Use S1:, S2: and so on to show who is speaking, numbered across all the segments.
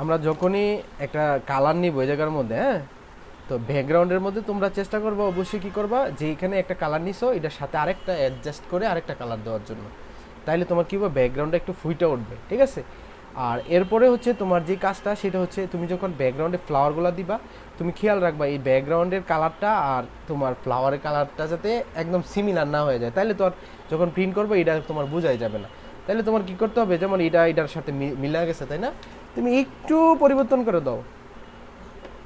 S1: আমরা যখনই একটা কালার নিব এই জায়গার মধ্যে হ্যাঁ? তো ব্যাকগ্রাউন্ডের মধ্যে তোমরা চেষ্টা করবা অবশ্যই কী করবা? যে এখানে একটা কালার নিছো, এটার সাথে আরেকটা অ্যাডজাস্ট করে আরেকটা কালার দেওয়ার জন্য। তাইলে তোমার কী হবে? ব্যাকগ্রাউন্ডটা একটু ফুইটা উঠবে, ঠিক আছে? আর এরপরে হচ্ছে তোমার যে কাজটা, সেটা হচ্ছে তুমি যখন ব্যাকগ্রাউন্ডে ফ্লাওয়ারগুলো দিবা, তুমি খেয়াল রাখবা এই ব্যাকগ্রাউন্ডের কালারটা আর তোমার ফ্লাওয়ারের কালারটা যাতে একদম সিমিলার না হয়ে যায়। তাইলে তো আর যখন প্রিন্ট করবে, এটা তোমার বোঝাই যাবে না। তাহলে তোমার কী করতে হবে? যেমন এটা, এটার সাথে মিলে গেছে, তাই না? তুমি একটু পরিবর্তন করে দাও।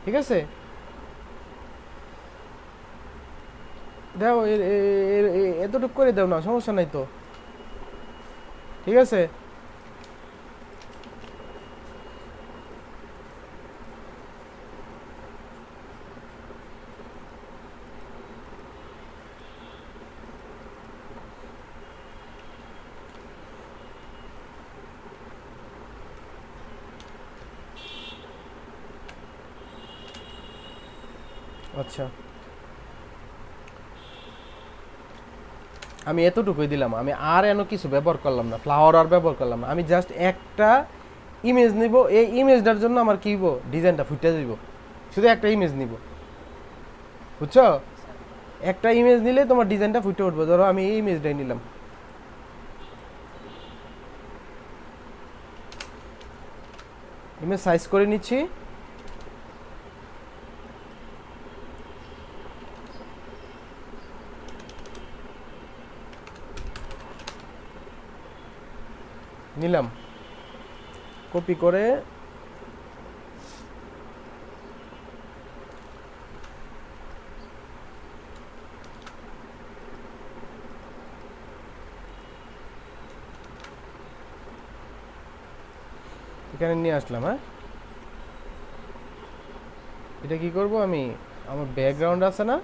S1: ঠিক আছে? দাও এতটুকু করে দাও না, সমস্যা নাই তো। ঠিক আছে? আচ্ছা। আমি এতটুকুই দিলাম, আমি আর এন কিছু ব্যবহার করলাম না ফ্লাওয়ার আর ব্যবহার করলাম না। আমি জাস্ট একটা ইমেজ নিব, এই ইমেজটার জন্য আমার কি ডিজাইনটা ফুটে দিব শুধু একটা ইমেজ নিব। বুঝছ? একটা ইমেজ নিলে তোমার ডিজাইনটা ফুটে উঠবে। ধরো আমি এই ইমেজটাই নিলাম। ইমেজ সাইজ করে নিচ্ছি। নিলাম। কপি করে এখানে নিয়ে আসলাম হ্যাঁ? এটা কি করব আমি? আমার ব্যাকগ্রাউন্ড আছে না?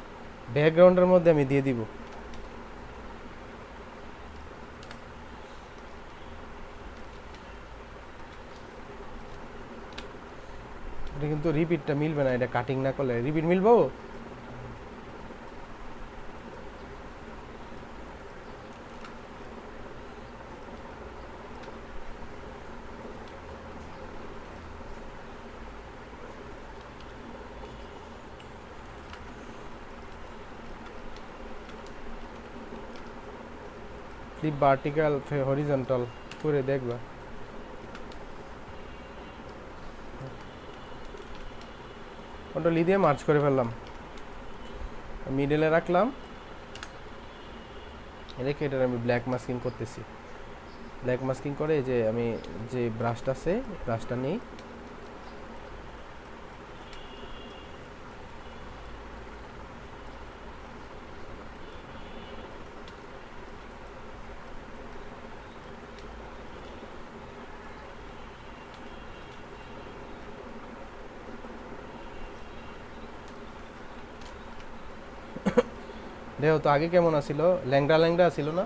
S1: ব্যাকগ্রাউন্ডের মধ্যে আমি দিয়ে দিব এটা কিন্তু রিপিটটা মিলবে না, এটা কাটিং না করলে। রিপিট মিলবো? ফ্লিপ ভার্টিক্যাল হরিজন্টাল করে দেখবা। কন্ট্রোল দিয়ে মার্চ করে ফেললাম। মিডেলে রাখলাম। রেখে এটার আমি ব্ল্যাক মাস্কিং করতেছি। ব্ল্যাক মাস্কিং করে যে আমি যে ব্রাশটা আছে ব্রাশটা নিই। দেহ তো আগে কেমন আছিল? ল্যাংটা ল্যাংটা ছিল না?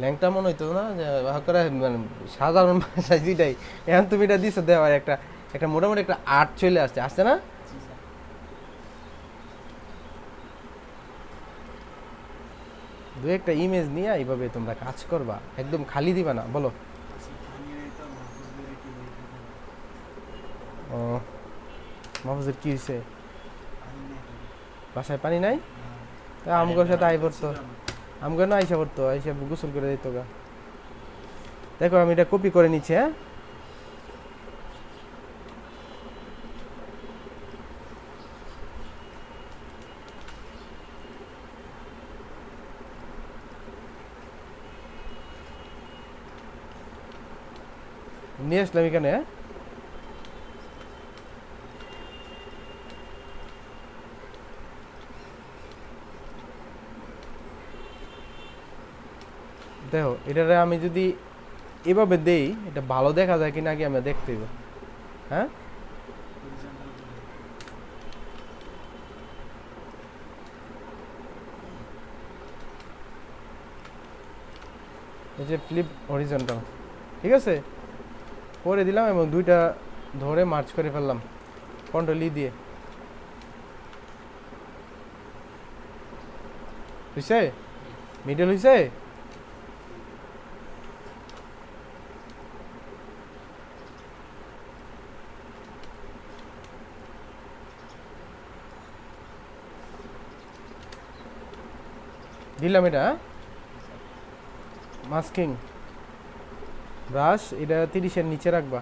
S1: ল্যাংটা মনে হইতো না যে করে মানে সাধারণ ভাষায় যেটাই এখন তুমি এটা দিছো দেওয়া একটা একটা মোটামুটি একটা আর্ট চলে আসছে। আসছে না? দু একটা ইমেজ নিয়ে এইভাবে তোমরা কাজ করবা। একদম খালি দিবা না, বলো। ও মাহফুজের কি হয়েছে বাসায় পানি নাই? তা আমগোর সাথে আই পড়তো। আমগো না আইসা পড়তো, আইসা গোসল করে দিত গা। দেখো, আমি এটা কপি করে নিচ্ছি হ্যাঁ? নিয়ে আসলাম এখানে হ্যাঁ? দেখো এটারে আমি যদি এভাবে দেই, এটা ভালো দেখা যায় কিনা আগে আমি দেখতে হ্যাঁ? এই যে ফ্লিপ হরিজন্টাল ঠিক আছে? করে দিলাম এবং দুইটা ধরে মার্চ করে ফেললাম। কন্ট্রোল ই দিয়ে। হইছে? মিডল হইছে? দিলাম এটা মাস্কিং ব্রাশ এটা তিরিশের নিচে রাখবা।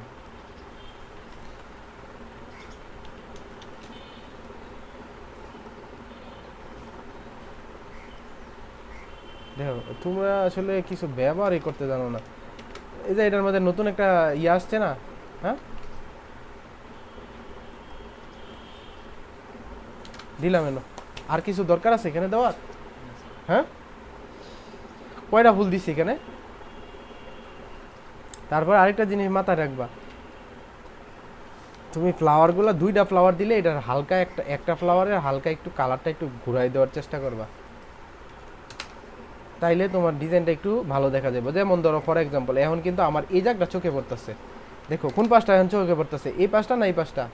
S1: দেখো, তোমরা আসলে কিছু ব্যবহারই করতে জানো না। এই যে এটার মধ্যে নতুন একটা ইয়ে আসছে না হ্যাঁ? দিলাম এলো আর কিছু দরকার আছে এখানে দেওয়ার? হ্যাঁ? কয়টা ফুল দিছি এখানে? তারপর আরেকটা জিনিস মাথায় রাখবা। তুমি ফ্লাওয়ারগুলো দুইটা ফ্লাওয়ার দিলে এটার হালকা একটা একটা ফ্লাওয়ারের হালকা একটু কালারটা একটু ঘুরাই দেওয়ার চেষ্টা করবা। তাইলে তোমার ডিজাইনটা একটু ভালো দেখা যাবে। যেমন ধরো ফর এক্সাম্পল এখন কিন্তু আমার এই জায়গাটা চোখে পড়তেছে। দেখো, কোন পাশটা এখন চোখে পড়তেছে? এই পাশটা না এই পাশটা?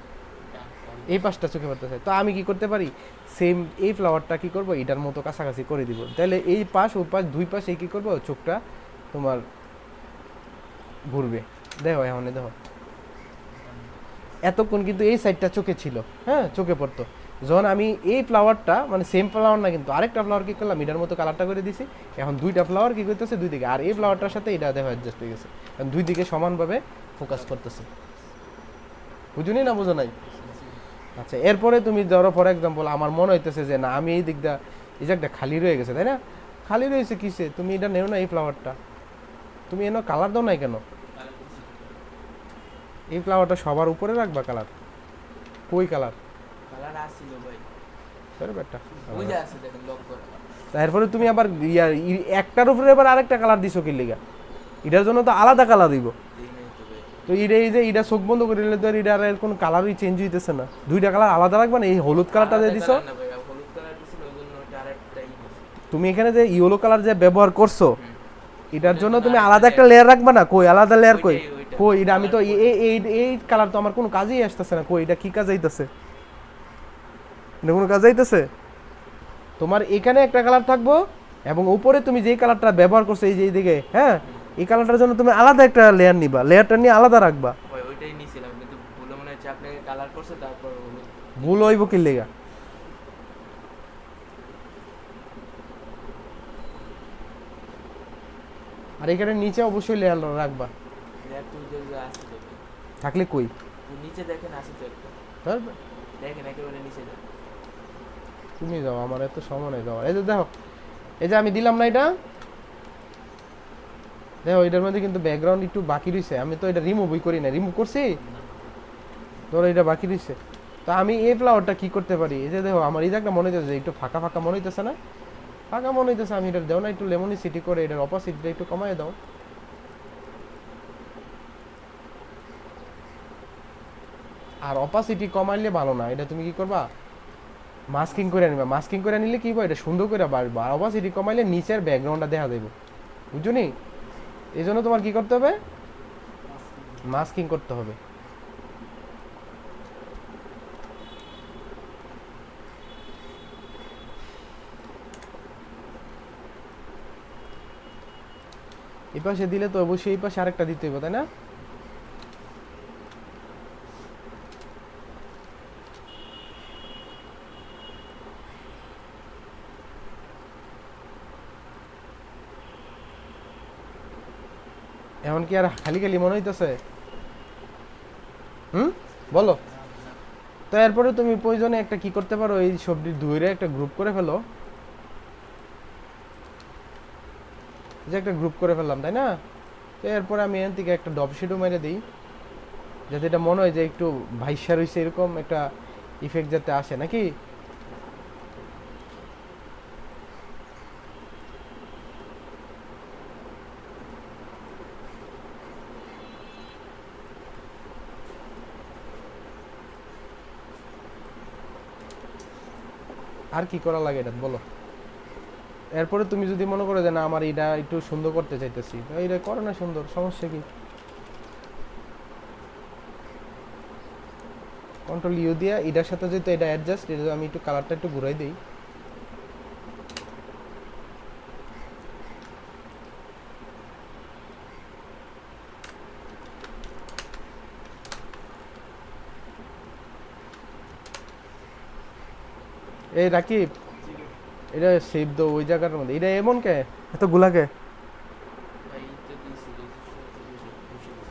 S1: এই পাশটা চোখে পড়তেছে। তো আমি কি করতে পারি? সেম এই ফ্লাওয়ারটা কি করব? এটার মতো কাছাকাছি করে দিব। তাহলে এই পাশ ও পাশ, দুই পাশে কি করব? চোখটা তোমার ঘুরবে। দেখো এখন দেখো। এতক্ষণ কিন্তু এই সাইডটা চোখে ছিল। হ্যাঁ চোখে পড়তো। যখন আমি এই ফ্লাওয়ারটা মানে সেম ফ্লাওয়ার না কিন্তু আরেকটা ফ্লাওয়ার কি করলাম? এটার মতো কালারটা করে দিছি। এখন দুইটা ফ্লাওয়ার কি করতেছে? দুই দিকে। আর এই ফ্লাওয়ারটার সাথে এটা দেখো অ্যাডজাস্ট হয়ে গেছে। এখন দুই দিকে সমানভাবে ফোকাস করতেছে। বুঝুনি না, বুঝো নাই? আচ্ছা এরপরে তুমি ধরো ফর এক্সাম্পল আমার মনে হইতেছে যে না আমি এই দিকটা এই জায়গাটা খালি রয়ে গেছে তাই না? খালি রয়েছে কিসে? তুমি এটা নেও না এই ফ্লাওয়ারটা তুমি এনো কালার দাও নাই কেন? এই ফ্লাওয়ারটা সবার উপরে রাখবা কালার কই কালার
S2: কালার ভাই।
S1: সরে বেটা
S2: আছে দেখেন লক করা
S1: তারপরে তুমি আবার ইয়ার একটার উপরে আবার আরেকটা কালার দিছো কি লিগা? এটার জন্য তো আলাদা কালার দিব।
S2: তো
S1: এটা এই যে এটা চোখ বন্ধ করে দিলে তো এটার আর কোনো কালারই চেঞ্জ হইতেছে না। দুইটা কালার আলাদা রাখবা না? এই হলুদ কালারটা
S2: আলাদা
S1: দিছো। তুমি এখানে যে ইয়েলো কালার যে ব্যবহার করছ এটার জন্য তুমি আলাদা একটা লেয়ার রাখবা না? কই আলাদা লেয়ার কই? কই এটা আমি তো এই এই- এই কালার তো আমার কোনো কাজেই আসতেছে না। কই এটা কি কাজ আইতেছে? এটা কোনো কাজ আইতেছে? তোমার এখানে একটা কালার থাকব এবং উপরে তুমি যেই কালারটা ব্যবহার করছ এই যে এইদিকে হ্যাঁ? এই কালারটার জন্য তুমি আলাদা একটা লেয়ার নিবা। লেয়ারটা নিয়ে আলাদা রাখবা।
S2: ভাই ওইটাই নিছিলাম কিন্তু ভুলে মনে হচ্ছে আপনাকে কালার করছে তারপর
S1: ভুল হইব কি লেগা? আর এখানে নিচে অবশ্যই লেয়ার রাখবা।
S2: লেয়ার তো ওই যে আছে
S1: থাকলে কই?
S2: নিচে দেখেন আছে তো একটা।
S1: তারপর
S2: দেখেন একেবারে নিচে দেখেন।
S1: তুমি যাও আমার এত সময় নেই যাওয়ার। এই যে দেখো এই যে আমি দিলাম না এটা? দেখো এটার মধ্যে কিন্তু ব্যাকগ্রাউন্ড একটু বাকি রয়েছে আমি তো এটা রিমুভই করি না রিমুভ করছি? ধরো এটা বাকি রয়েছে তো আমি এই ফ্লাওয়ারটা কি করতে পারি? এই যে দেখো, আমার এই জায়গাটা মনে হইতেছে, একটু ফাঁকা ফাঁকা মনে হইতেছে না? ফাঁকা মনে হইতেছে, আমি এটা দেও না, একটু লেমনি সিটি করে এটার অপোসিটটা একটু কমায় দাও। আর অপাসিটি কমাইলে ভালো না। এটা তুমি কি করবা? মাস্কিং করে নিবা মাস্কিং করে নিলে কি হবে এটা সুন্দর করে বাড়বে। আর অপাসিটি কমাইলে নিচের ব্যাকগ্রাউন্ডটা দেখা দেবো বুঝছ নি? এই জন্য তোমার কি করতে হবে? মাস্কিং করতে হবে। এই পাশে দিলে তো অবশ্যই এই পাশে আরেকটা দিতে হবে তাই না? এখন কি আর খালি খালি মনে হইতেছে। হুম? বলো। তো এরপরে তুমি প্রয়োজনে একটা কি করতে পারো? এই সবজি ধুয়ে একটা গ্রুপ করে ফেলো। যে একটা গ্রুপ করে ফেললাম, তাই না? তো এরপরে আমি এখান থেকে একটা ডব শিটও মেরে দিই। যাতে এটা মনে হয় যে একটু ভাইসা রয়েছে এরকম একটা ইফেক্ট যাতে আসে, নাকি? আর কি করা লাগে এটা? বলো। এরপরে তুমি যদি মনে করো যে না, আমার এটা একটু সুন্দর করতে চাইতেছি এটা করো না সুন্দর, সমস্যা কি? কন্ট্রোল ইউ দিয়া, এটার সাথে যেহেতু এটা অ্যাডজাস্ট এটা আমি একটু কালারটা একটু ঘুরাই দিই। এই রাকিব এটা সেভ দো ওই জায়গাটার মধ্যে। এটা এমন কে? এত গুলাকে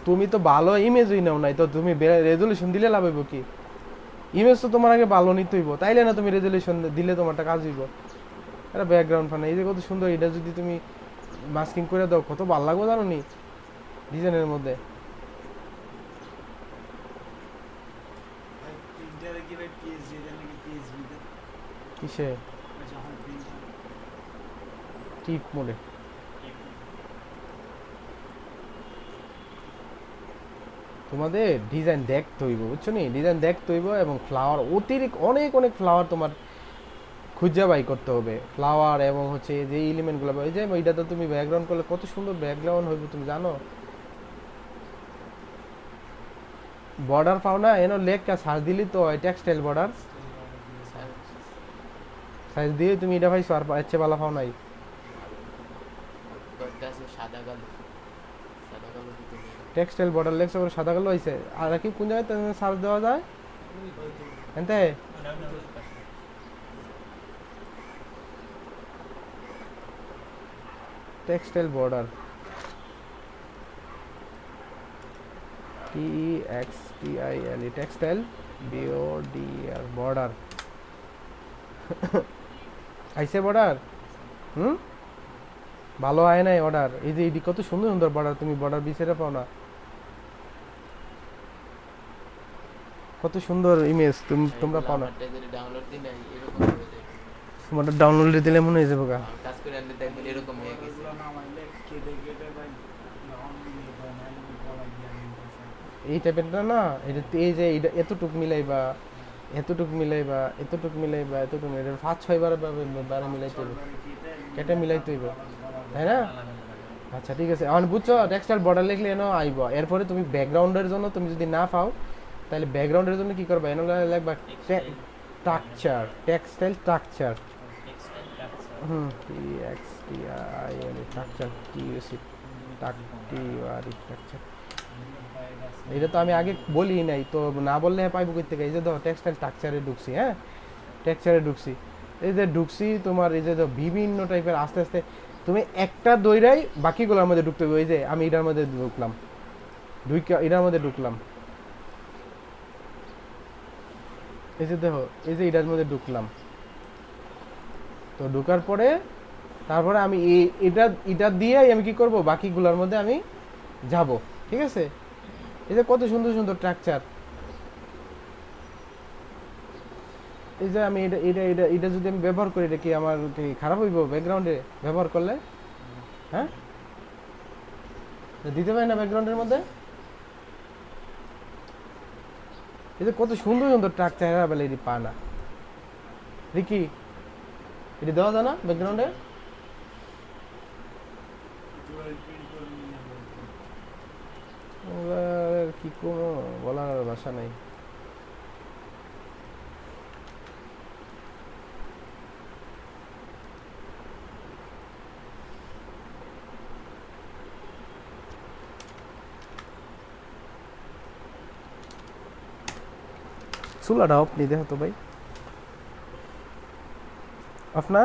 S1: তুমি তো ভালো ইমেজই নাও নাই তো তুমি রেজলিউশন দিলে লাভ হইব কি? ইমেজ তো তোমার আগে ভালো নিতে হইব তাইলে না তুমি রেজলিউশন দিলে তোমারটা কাজ হইব। এটা ব্যাকগ্রাউন্ড ফান এই যে কত সুন্দর এটা যদি তুমি মাস্কিং করে দাও কত ভালো লাগবে জানো নি ডিজাইনের মধ্যে। কিসে টিপ মোডে। তোমাদের ডিজাইন দেখতে হইব, বুঝছ নি? ডিজাইন দেখতে হইব এবং ফ্লাওয়ার অতিরিক্ত অনেক অনেক ফ্লাওয়ার তোমার খুঁজে বাই করতে হবে। ফ্লাওয়ার এবং হচ্ছে যে এলিমেন্টগুলো ওই যে ওইটা তো তুমি ব্যাকগ্রাউন্ড করলে কত সুন্দর ব্যাকগ্রাউন্ড হইব, তুমি জানো? বর্ডার পাও না, এনো লেগ কা সাজ দিলি তো টেক্সটাইল বর্ডার সাইজ দিয়ে তুমি এটা পাইছো আর এর ভালো পাও নাই।
S2: সাদা কালো। সাদা কালো
S1: টেক্সটাইল বর্ডার লেগস করে সাদা কালো হইছে। আর কি কোন জায়গায় সার্চ দেওয়া যায়? এনতে? Textile border T X T I L E textile B O D R border আইসে বর্ডার? হুম? ভালো আয় নাই অর্ডার এই যে এটি কত সুন্দর সুন্দর বর্ডার তুমি বর্ডার বিছেরে পাও না। কত সুন্দর ইমেজ তুমি তোমরা পাও না।
S2: যদি ডাউনলোড হয়ে
S1: দিলে মনে হয়ে যাবে গা।
S2: কাজ করে আনলে দেখবেন এরকম হয়ে গেছে।
S3: হয়।
S1: এই টাইপের না এটা এই যে এতটুক মিলাইবা। এতটুক মিলাইবা এতটুক মিলাইবা এতটুক মিলাইবা পাঁচ, ছয় বার বারে মিলাইতে
S3: সরকারি কেটে
S1: মিলাইতে হইব, তাই না? আচ্ছা ঠিক আছে। এখন বুঝছ টেক্সটাইল বর্ডার লিখলে এনো আইব। এরপরে তুমি ব্যাকগ্রাউন্ডের জন্য তুমি যদি না পাও, তাহলে ব্যাকগ্রাউন্ডের জন্য কি করবা? এনো লাগবা structure textile structure hmm T X T I L structure T U C T R structure এটা তো আমি আগে বলি নাই, তো না বললে পাইবো কই থেকে? এই যে ধর টেক্সটাইল স্ট্রাকচারে ঢুকছি হ্যাঁ? টেক্সচারে ঢুকছি। এই যে ঢুকছি তোমার, এই যে বিভিন্ন টাইপের আস্তে আস্তে তুমি একটা দইরাই বাকিগুলোর মধ্যে ঢুকতে হবে। ওই যে আমি এটার মধ্যে ঢুকলাম। ঢুইকা এটার মধ্যে ঢুকলাম। এই যে দেখো, এই যে এটার মধ্যে ঢুকলাম। তো ঢুকার পরে, তারপরে আমি এটা এটা দিয়েই আমি কি করব? বাকিগুলোর মধ্যে আমি যাব। ঠিক আছে? এই যে কত সুন্দর সুন্দর স্ট্রাকচার এই যে আমি এটা এটা এটা এটা যদি আমি ব্যবহার করি এটা কি আমার কি খারাপ হইব ব্যাকগ্রাউন্ডে ব্যবহার করলে? হ্যাঁ? দিতে পারি না ব্যাকগ্রাউন্ডের মধ্যে? এই যে কত সুন্দর সুন্দর স্ট্রাকচার এরা বলে এটি পা না রিকি এটি দেওয়া যায় না ব্যাকগ্রাউন্ডে
S3: একেবারে
S1: ওগুলার কি কোনো বলার ভাষা নাই। চুলাটা অফ নি দেখো তো ভাই। না?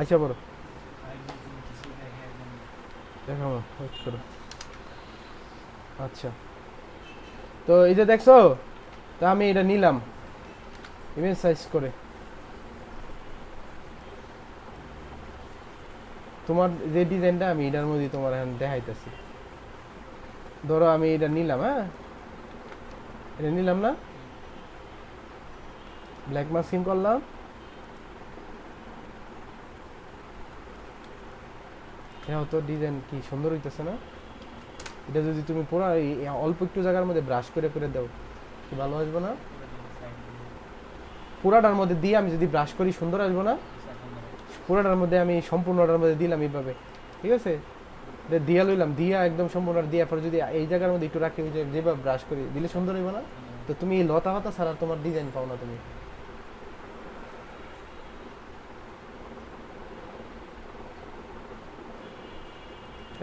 S1: আচ্ছা বড়
S3: আর নতুন কিছু দেখে একদম
S1: দেখো ওয়েট করো। আচ্ছা। তো এই যে দেখছ, তা আমি এটা নিলাম। ইমেজ সাইজ করে। তোমার যে ডিজাইনটা আমি এটার মধ্যে তোমার এখন দেখাইতেছি। ধরো আমি এটা নিলাম হ্যাঁ? এটা নিলাম না? ব্ল্যাক মাস্কিং করলাম। তো ডিজাইন কি সুন্দর হইতেছে না? এটা যদি তুমি পুরো অল্প একটু জায়গার মধ্যে ব্রাশ করে করে দাও। কি ভালো আসবে না? পুরাটার মধ্যে দিয়ে আমি যদি ব্রাশ করি, সুন্দর আসবে না? পুরাটার মধ্যে আমি সম্পূর্ণটার মধ্যে দিলাম এইভাবে। ঠিক আছে? দিয়া লইলাম, দিয়া একদম সম্পূর্ণ দিয়া পরে যদি এই জায়গার মধ্যে একটু রাখি যেভাবে ব্রাশ করি, দিলে সুন্দর হইবে না? তো তুমি এই লতা পাতা ছাড়া তোমার ডিজাইন পাও না তুমি।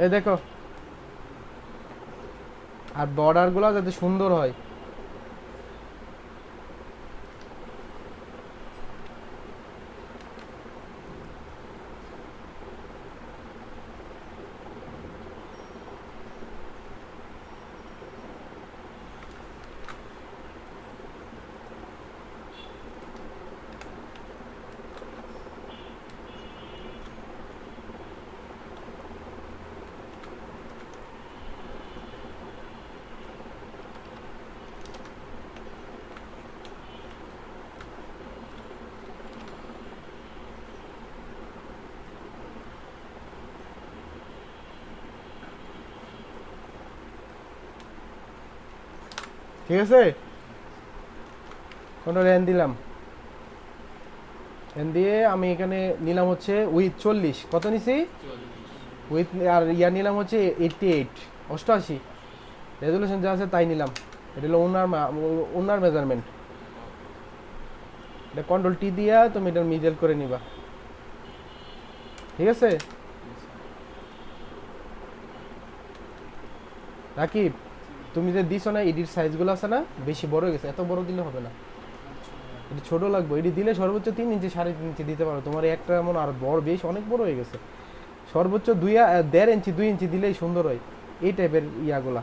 S1: এই দেখো আর বর্ডারগুলো যাতে সুন্দর হয়। ঠিক আছে? কন্ট্রোল এন দিলাম। এন দিয়ে আমি এখানে নিলাম হচ্ছে উইথ চল্লিশ। কত নিছি? উইথ আর ইয়া নিলাম হচ্ছে এইটটি এইট অষ্টআশি। রেজলিউশন যা আছে তাই নিলাম। এটা হলো ওনার ওনার মেজারমেন্ট এটা কন্ট্রোল টি দিয়া তুমি এটা মিডল করে নিবা। ঠিক আছে? রাকিব তুমি যে দিছো না এডির সাইজগুলো আছে না, বেশি বড় হয়ে গেছে, এত বড় দিলে হবে না। এটি ছোট লাগবে, এটি দিলে সর্বোচ্চ তিন ইঞ্চি, সাড়ে তিন ইঞ্চি দিতে পারো। তোমার একটা এমন আর বড় বেশ অনেক বড় হয়ে গেছে। সর্বোচ্চ দুই দেড় ইঞ্চি, দুই ইঞ্চি দিলেই সুন্দর হয়, এই টাইপের ইয়াগুলা।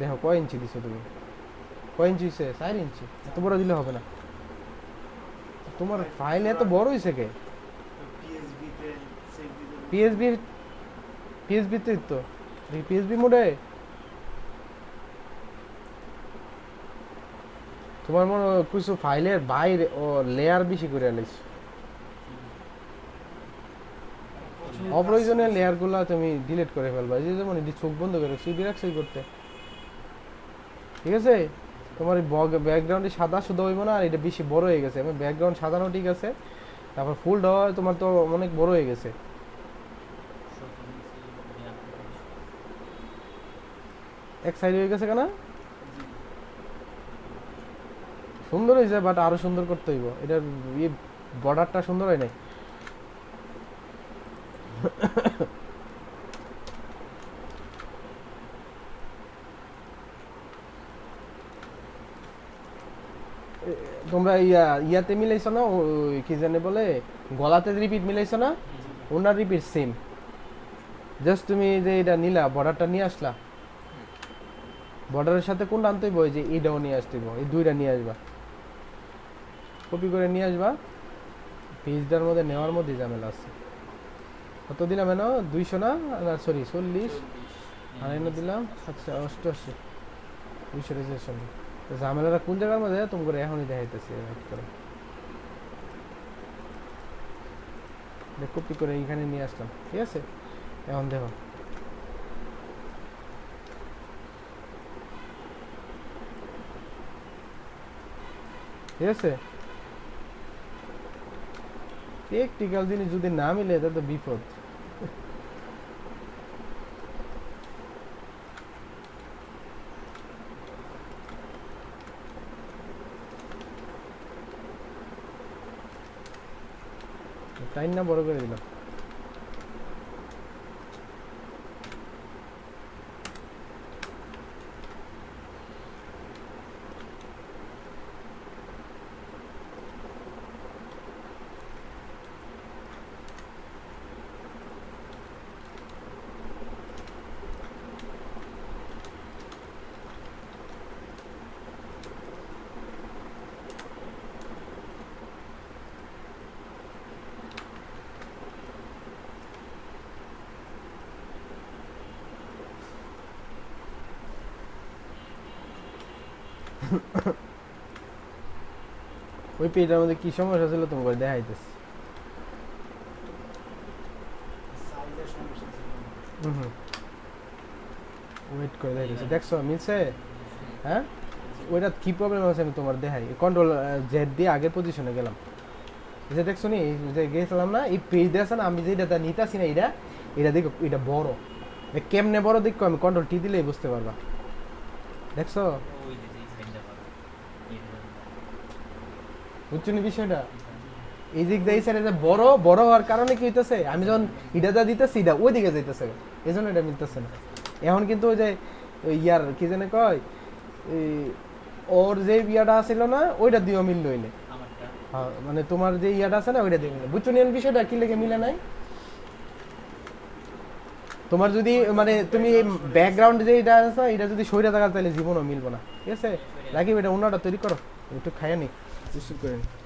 S1: দেখো, কয় ইঞ্চি দিছো তুমি? কয় ইঞ্চি হয়েছে চার ইঞ্চি। এত বড় দিলে হবে না। তোমার ফাইল এত বড় হয়েছে কে
S3: PSB তে save দিতে হবে।
S1: পিএসবি পিএসবি তে পিএসবি মোডে তোমার মনে কিছু ফাইলের বাইরে ও লেয়ার বেশি করে আলিস অপ্রয়োজনীয় লেয়ারগুলো তুমি ডিলিট করে ফেলবা। যে যেমন চোখ বন্ধ করে সুইডি রাখছই করতে। ঠিক আছে? তোমার ব্যাকগ্রাউন্ডে সাদা শুধু হইব না, আর এটা বেশি বড় হয়ে গেছে। ব্যাকগ্রাউন্ড সাদানো ঠিক আছে। তারপর ফুল দেওয়া তোমার তো অনেক বড় হয়ে গেছে। এক সাইড হয়ে গেছে কেন? সুন্দর হয়েছে বাট আরও সুন্দর করতে হইব। এটার ইয়ে বর্ডারটা সুন্দর হয় নাই? তোমরা ইয়া ইয়াতে মিলাইছো না? ওই কি জানে বলে? গলাতে রিপিট মিলাইছো না? ওনার রিপিট সেম জাস্ট তুমি যে এটা নিলা বর্ডারটা নিয়ে আসলা। বর্ডারের সাথে কোনটা আনতে হইব যে এইটাও নিয়ে আসতে এই দুইটা নিয়ে আসবা। কপি করে নিয়ে আসবা। পেজটার মধ্যে নেওয়ার মধ্যে ঝামেলা আছে। কত দিলাম এন? দুইশো না? সরি চল্লিশ। আর এনে দিলাম আচ্ছা অষ্টআশি। দুইশো রেজিস্ট্রেশন তো ঝামেলাটা কোন জায়গার মধ্যে? তুমি করে এখনই দেখাইতেছি কপি করে এইখানে নিয়ে আসলাম। ঠিক আছে? এখন দেখো। ঠিক আছে? টেকটিক্যাল জিনিস যদি না মিলে, এটা তো বিপদ। টাইম না বড় করে দিলাম। ওই পেজটার মধ্যে কি সমস্যা ছিল তোমাকে দেখাইতেছি। ওয়েট করে দেখাইতেছি। দেখছ মিলছে? হ্যাঁ? ওইটা কি প্রবলেম আছে আমি তোমার দেখাই। কন্ট্রোল জেড দিয়ে আগের পজিশনে গেলাম। যে দেখছ নি যে গেছিলাম না এই পেজ দিয়ে না আমি যে এটা নিতাছি না এটা এটা দেখো এটা বড়। কেমনে বড় দেখো আমি কন্ট্রোল টি দিলেই বুঝতে পারবা। দেখছ? বুঝছ নি বিষয়টা? এই দিক দিয়ে সাইডে যে বড় বড় হওয়ার কারণে কি হইতেছে? আমি যখন ইটা যা দিতেছি এটা ওই দিকে যাইতেছে। এই জন্য এটা মিলতেছে না। এখন কিন্তু ওই যে ওই ইয়ার কি জানে কয় ওর যে ইয়াটা ছিল না ওইটা দিয়েও মিললো হইলে। হ্যাঁ, মানে তোমার যে ইয়াটা আছে না ওইটা দিয়ে মিলে বুঝছ নিয়ন বিষয়টা? কি লেগে মিলে নাই? তোমার যদি মানে তুমি ব্যাকগ্রাউন্ড যে এটা আছে এটা যদি সইরা থাকা তাহলে জীবনও মিলবো না। ঠিক আছে? রাকিব এটা অন্যটা তৈরি করো। একটু খাইয়া নি। করে নি